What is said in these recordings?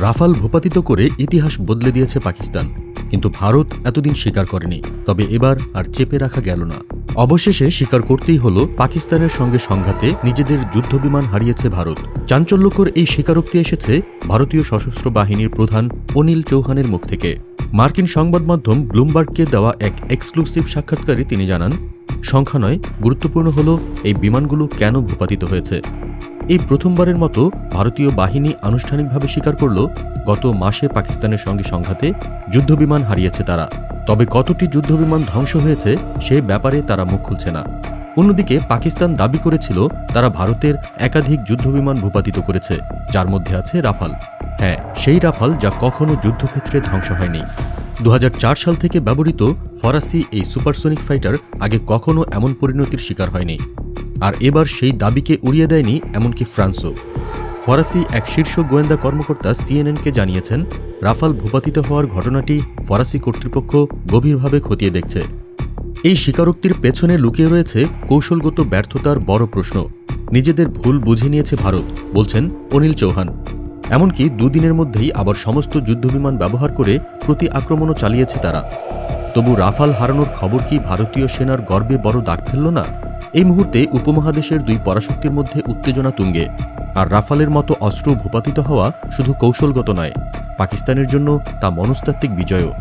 Rafale ভূপাতিত করে ইতিহাস বদলে দিয়েছে পাকিস্তান। কিন্তু ভারত এতদিন স্বীকার করেনি, তবে এবার আর চেপে রাখা গেল না। অবশেষে স্বীকার করতেই হল, পাকিস্তানের সঙ্গে সংঘাতে নিজেদের যুদ্ধবিমান হারিয়েছে ভারত। চাঞ্চল্যকর এই স্বীকারোক্তি এসেছে ভারতীয় সশস্ত্র বাহিনীর প্রধান অনিল চৌহানের মুখ থেকে। মার্কিন সংবাদ মাধ্যম ব্লুমবার্গকে দেওয়া এক এক্সক্লুসিভ সাক্ষাৎকারে তিনি জানান, সংখ্যা নয়, গুরুত্বপূর্ণ হল এই বিমানগুলো কেন ভূপাতিত হয়েছে। এই প্রথমবারের মতো ভারতীয় বাহিনী আনুষ্ঠানিকভাবে স্বীকার করল, গত মাসে পাকিস্তানের সঙ্গে সংঘাতে যুদ্ধবিমান হারিয়েছে তারা। তবে কতটি যুদ্ধবিমান ধ্বংস হয়েছে, সে ব্যাপারে তারা মুখ খুলছে না। অন্যদিকে পাকিস্তান দাবি করেছিল, তারা ভারতের একাধিক যুদ্ধবিমান ভূপাতিত করেছে, যার মধ্যে আছে রাফাল। হ্যাঁ সেই রাফাল যা কখনো যুদ্ধক্ষেত্রে ধ্বংস হয়নি। দু হাজার চার সাল থেকে ব্যবহৃত ফরাসি এই সুপারসোনিক ফাইটার আগে কখনো এমন পরিণতির শিকার হয়নি। আর এবার সেই দাবিকে উড়িয়ে দেয়নি এমনকি ফ্রান্সও। ফরাসি এক শীর্ষ গোয়েন্দা কর্মকর্তা সিএনএনকে জানিয়েছেন, রাফাল ভূপাতিত হওয়ার ঘটনাটি ফরাসি কর্তৃপক্ষ গভীরভাবে খতিয়ে দেখছে। এই স্বীকারোক্তির পেছনে লুকিয়ে রয়েছে কৌশলগত ব্যর্থতার বড় প্রশ্ন। নিজেদের ভুল বুঝে নিয়েছে ভারত, বলছেন অনিল চৌহান। এমনকি দুদিনের মধ্যেই আবার সমস্ত যুদ্ধবিমান ব্যবহার করে প্রতি আক্রমণও চালিয়েছে তারা। তবু রাফাল হারানোর খবর কি ভারতীয় সেনার গর্বে বড় দাগ ফেলল না? এই মুহূর্তে উপমহাদেশের দুই পরাশক্তির মধ্যে উত্তেজনা তুঙ্গে, আর রাফালের মতো অস্ত্র ভূপাতিত হওয়া শুধু কৌশলগত নয়, পাকিস্তানের জন্য তা মনস্তাত্ত্বিক বিজয়ও।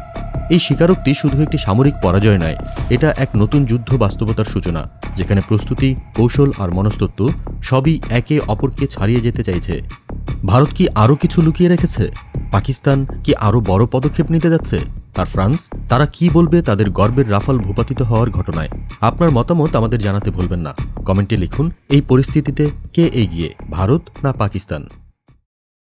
এই স্বীকারোক্তি শুধু একটি সামরিক পরাজয় নয়, এটা এক নতুন যুদ্ধ বাস্তবতার সূচনা, যেখানে প্রস্তুতি, কৌশল আর মনস্তত্ত্ব সবই একে অপরকে ছাড়িয়ে যেতে চাইছে। ভারত কি আরও কিছু লুকিয়ে রেখেছে? পাকিস্তান কি আরও বড় পদক্ষেপ নিতে যাচ্ছে? আর ফ্রান্স, তারা কি বলবে তাদের গর্বের রাফাল ভূপাতিত হওয়ার ঘটনায়? আপনার মতামত আমাদের জানাতে ভুলবেন না। কমেন্টে লিখুন, এই পরিস্থিতিতে কে এগিয়ে, ভারত না পাকিস্তান?